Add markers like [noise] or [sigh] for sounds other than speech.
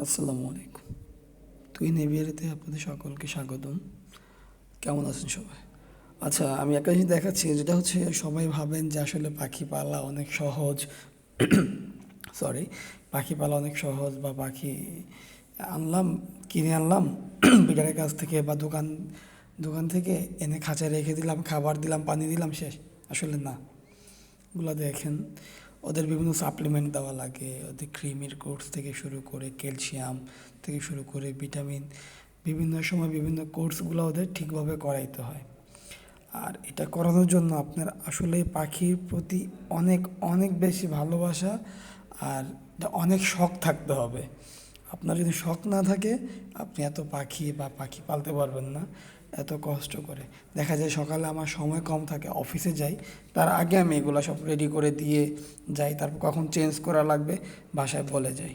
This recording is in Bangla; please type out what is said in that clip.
আসসালামু আলাইকুম। তুই নেভিয়ারিতে আপনাদের সকলকে স্বাগতম। কেমন আছেন সবাই? আচ্ছা আমি একটা জিনিস দেখাচ্ছি, যেটা হচ্ছে সবাই ভাবেন যে আসলে পাখি পালা অনেক সহজ। [coughs] সরি পাখি পালা অনেক সহজ বা পাখি আনলাম, কিনে আনলাম [coughs] বিটারের কাছ থেকে বা দোকান দোকান থেকে এনে খাঁচায় রেখে দিলাম, খাবার দিলাম, পানি দিলাম, শেষ। আসলে না। গুলো দেখেন ওদের বিভিন্ন সাপ্লিমেন্ট দেওয়া লাগে। ওদের ক্রিমের কোর্স থেকে শুরু করে ক্যালসিয়াম থেকে শুরু করে ভিটামিন বিভিন্ন সময় বিভিন্ন কোর্সগুলো ওদের ঠিকভাবে করাইতে হয়। আর এটা করানোর জন্য আপনার আসলে পাখির প্রতি অনেক অনেক বেশি ভালোবাসা আর অনেক শখ থাকতে হবে। আপনার যদি শখ না থাকে, আপনি এত পাখি বা পাখি পালতে পারবেন না, এত কষ্ট করে। দেখা যায় সকালে আমার সময় কম থাকে, অফিসে যাই, তার আগে আমি এগুলো সব রেডি করে দিয়ে যাই, তারপর কখন চেঞ্জ করা লাগবে, বাসায় বলে যাই।